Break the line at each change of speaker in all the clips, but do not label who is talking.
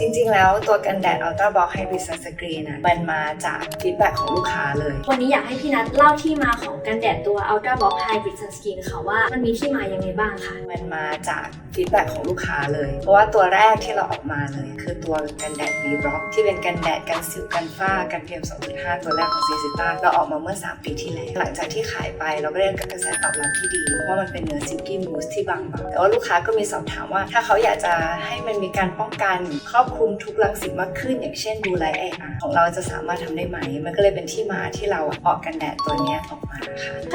จริงๆ แล้วตัวกันแดด Ultra Box Hybrid Sunscreen นะมันมาจากฟีดแบ็ของลูกค้าเลย
วันนี้อยากให้พี่นัทเล่าที่มาของกันแดดตัว Ultra Box Hybrid Sunscreen ค่ะว่ามันมีที่มายังไงบ้างค่ะ
มันมาจากฟีดแบ็ของลูกค้าเลย เพราะว่าตัวแรกที่เราออกมาเลย คือตัวกันแดด V Block ที่เป็นกันแดดกันสิวกันฝ้ากัน PM 2.5 ตัวแรกของซีซิต้าเราออกมาเมื่อ 3 ปีที่แล้วหลังจากที่ขายไปเราก็ได้กระแสตอบรับที่ดีเพราะว่ามันเป็นเนื้อซิลกี้มูสที่บางเบาแต่ว่าลูกค้าก็มีสอบถามว่า ถ้าเขาอยากจะให้มันมีการป้องกันครอบคลุมทุกรังสีมากขึ้น อย่างเช่นดูไลท์ไออาร์ของเราจะสามารถทำได้ไหม มันก็เลยเป็นที่มาที่เราออกกันแดดตัวนี้ออกมา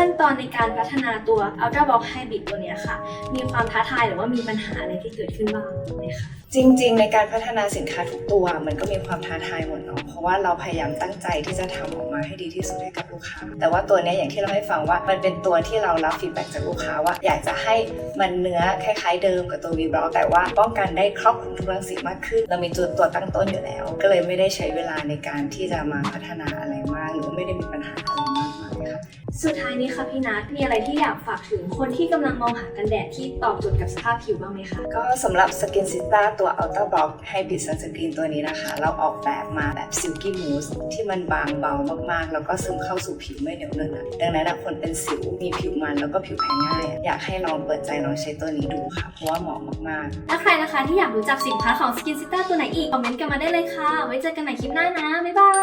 ขั้นตอนในการพัฒนาตัว Ultra Box Hybrid ตัวนี้ค่ะ มีความท้าทายหรือว่ามีปัญหาอะไรที่เกิดขึ้นบ้างไหมคะ
จริง ๆ ในการพัฒนาสินค้าทุกตัว มันก็มีความท้าทายหมดเนาะเพราะว่าเราพยายามตั้งใจที่จะทำออกมาให้ดีที่สุดให้กับลูกค้า แต่ว่าตัวนี้อย่างที่เราให้ฟังว่ามันเป็นตัวที่เรารับฟีดแบ็กจากลูกค้าว่า อยากจะให้มันเนื้อคล้ายๆ เดิมกับตัว V Block แต่ว่าป้องกันได้ครอบคลุมทุกรังสีมากขึ้น เรามีจุดตัวตั้งต้นอยู่แล้ว ก็เลยไม่ได้ใช้เวลาในการที่จะมาพัฒนาอะไรมากหรือว่าไม่ได้มีปัญหาอะไร
สุดท้ายนี้ค่ะพี่นัทมีอะไรที่อยากฝากถึงคนที่กำลังมองหากันแดดที่ตอบโจทย์กับสภาพผิวบ้างไหมคะ
ก็สำหรับ Skin s i t a ตัว Ultra Block Hybrid Sunscreen ตัวนี้นะคะ เราออกแบบมาแบบ Silky Mousse ที่มันบางเบามากๆ แล้วก็ซึมเข้าสู่ผิวไม่เหนียวเนอะหนะดังนั้นอะคนเป็นสิวมีผิวมันแล้วก็ผิวแพ้ง่ายอะอยากให้ลองเปิดใจลองใช้ตัวนี้ดูค่ะ เพราะว่าเหมาะมากๆ
ถ้าใครนะคะที่อยากรู้จักสินค้าของ Skin Cita ตัวไหนอีกคอมเมนต์กันมาได้เลยค่ะ ไว้เจอกันใหม่คลิปหน้านะบ๊ายบาย